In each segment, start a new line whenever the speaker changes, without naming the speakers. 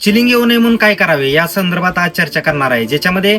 Chilling येऊ नये म्हणून काय करावे? या संदर्भात आज चर्चा करणार आहे. ज्याच्यामध्ये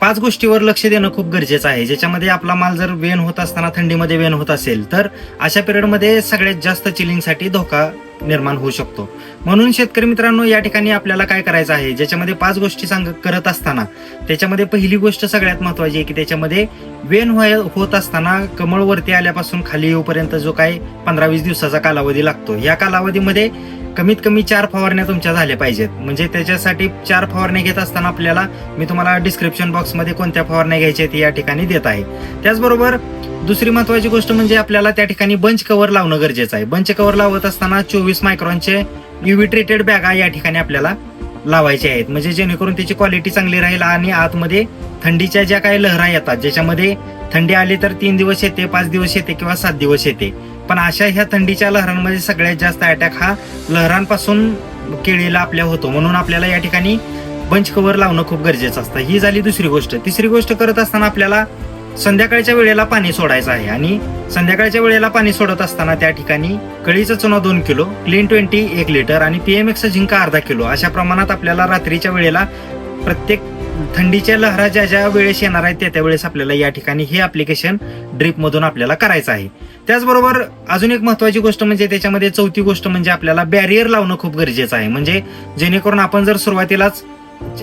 पाच गोष्टीवर लक्ष देणं खूप गरजेचं आहे. ज्याच्यामध्ये आपला माल जर वेन होत असताना थंडीमध्ये वेन होत असेल तर अशा पिरियडमध्ये सगळ्यात जास्त चिलिंगसाठी धोका निर्माण होऊ शकतो. म्हणून शेतकरी मित्रांनो या ठिकाणी आपल्याला काय करायचं आहे? ज्याच्यामध्ये पाच गोष्टी सांग करत असताना त्याच्यामध्ये पहिली गोष्ट सगळ्यात महत्वाची आहे की त्याच्यामध्ये वेन होय होत असताना कमळ वरती आल्यापासून खाली येऊपर्यंत जो काही पंधरा वीस दिवसाचा कालावधी लागतो. या कालावधीमध्ये कमीत कमी चार फवारण्या तुमच्या झाल्या पाहिजेत. म्हणजे त्याच्यासाठी चार फवारण्या घेत असताना आपल्याला मी तुम्हाला डिस्क्रिप्शन बॉक्समध्ये कोणत्या फवारण्या घ्यायच्या आहेत या ठिकाणी देत आहे. त्याचबरोबर दुसरी महत्वाची गोष्ट म्हणजे आपल्याला त्या ठिकाणी बंच कव्हर लावणं गरजेचं आहे. बंच कव्हर लावत असताना चोवीस मायक्रॉनचे युव्ही ट्रीटेड बॅगा या ठिकाणी आपल्याला लावायचे आहेत. म्हणजे जेणेकरून त्याची क्वालिटी चांगली राहील आणि आतमध्ये थंडीच्या ज्या काही लहरा येतात ज्याच्यामध्ये थंडी आली तर तीन दिवस येते पाच दिवस येते किंवा सात दिवस येते. पण अशा ह्या थंडीच्या लहरांमध्ये सगळ्यात जास्त अटॅक हा लहरांपासून केळीला आपल्या होतो. म्हणून आपल्याला या ठिकाणी बंच कव्हर लावणं खूप गरजेचं असतं. ही झाली दुसरी गोष्ट. तिसरी गोष्ट करत असताना आपल्याला संध्याकाळच्या वेळेला पाणी सोडायचं आहे. आणि संध्याकाळच्या वेळेला पाणी सोडत असताना त्या ठिकाणी कळीचा चुना दोन किलो क्लीन ट्वेंटी एक लिटर आणि पीएमएक्स झिंका अर्धा किलो. अशा प्रमाणात आपल्याला रात्रीच्या वेळेला प्रत्येक थंडीच्या लहरा ज्या ज्या वेळेस येणार आहेत त्या त्या वेळेस आपल्याला या ठिकाणी हे ऍप्लिकेशन ड्रीप मधून आपल्याला करायचं आहे. त्याचबरोबर अजून एक महत्वाची गोष्ट म्हणजे त्याच्यामध्ये चौथी गोष्ट म्हणजे आपल्याला बॅरियर लावणं खूप गरजेचं आहे. म्हणजे जेणेकरून आपण जर सुरुवातीलाच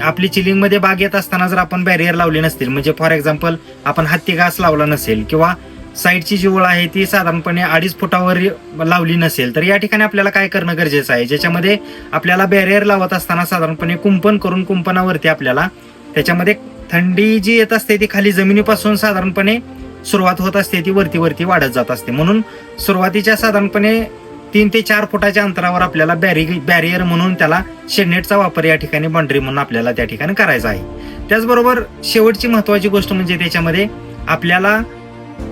आपली चिलिंगमध्ये बाग येत असताना जर आपण बॅरियर लावली नसतील म्हणजे फॉर एक्झाम्पल आपण हत्ती घास लावला नसेल किंवा साईडची जी ओळ आहे ती साधारणपणे अडीच फुटावर लावली नसेल तर या ठिकाणी आपल्याला काय करणं गरजेचं आहे? ज्याच्यामध्ये आपल्याला बॅरियर लावत असताना साधारणपणे कुंपण करून कुंपणावरती आपल्याला त्याच्यामध्ये थंडी जी येत असते ती खाली जमिनीपासून साधारणपणे सुरुवात होत असते ती वरती वरती वाढत जात असते. म्हणून सुरुवातीच्या साधारणपणे तीन ते चार फुटाच्या अंतरावर आपल्याला बॅरी बॅरियर म्हणून त्याला शेडनेटचा वापर या ठिकाणी बाउंड्री म्हणून आपल्याला त्या ठिकाणी करायचा आहे. त्याचबरोबर शेवटची महत्वाची गोष्ट म्हणजे त्याच्यामध्ये आपल्याला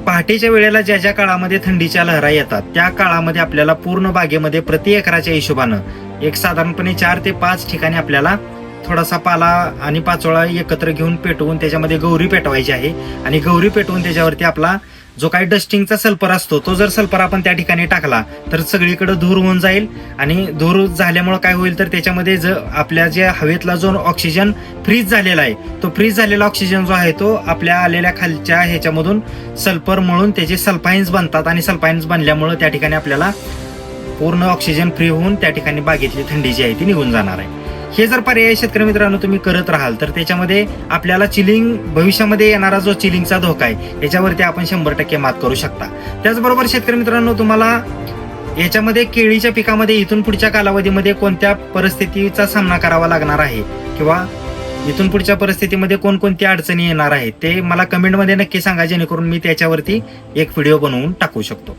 पहाटेच्या वेळेला ज्या ज्या काळामध्ये थंडीच्या लहरा येतात त्या काळामध्ये आपल्याला पूर्ण बागेमध्ये प्रति एकराच्या हिशोबानं एक साधारणपणे चार ते पाच ठिकाणी आपल्याला थोडासा पाला आणि पाचोळा एकत्र घेऊन पेटवून त्याच्यामध्ये गौरी पेटवायची आहे. आणि गौरी पेटवून त्याच्यावरती आपला जो काही डस्टिंगचा सल्फर असतो तो जर सल्फर आपण त्या ठिकाणी टाकला तर सगळीकडे धूर होऊन जाईल. आणि धूर झाल्यामुळे काय होईल तर त्याच्यामध्ये जर आपल्या ज्या हवेतला जो ऑक्सिजन फ्रीज झालेला आहे तो फ्रीज झालेला ऑक्सिजन जो आहे तो आपल्या आलेल्या खालच्या ह्याच्यामधून सल्फर म्हणून त्याचे सल्फाईन्स बनतात. आणि सल्फाईन्स बनल्यामुळे त्या ठिकाणी आपल्याला पूर्ण ऑक्सिजन फ्री होऊन त्या ठिकाणी बागेतली थंडी जी आहे ती निघून जाणार आहे. हे जर पर्याय शेतकरी मित्रांनो तुम्ही करत राहाल तर त्याच्यामध्ये आपल्याला चिलिंग भविष्यामध्ये येणारा जो चिलिंगचा धोका आहे याच्यावरती आपण शंभर टक्के मात करू शकता. त्याचबरोबर शेतकरी मित्रांनो तुम्हाला याच्यामध्ये केळीच्या पिकामध्ये इथून पुढच्या कालावधीमध्ये कोणत्या परिस्थितीचा सामना करावा लागणार आहे? किंवा इथून पुढच्या परिस्थितीमध्ये कोणकोणत्या अडचणी येणार आहेत ते मला कमेंटमध्ये नक्की सांगा जेणेकरून मी त्याच्यावरती एक व्हिडिओ बनवून टाकू शकतो.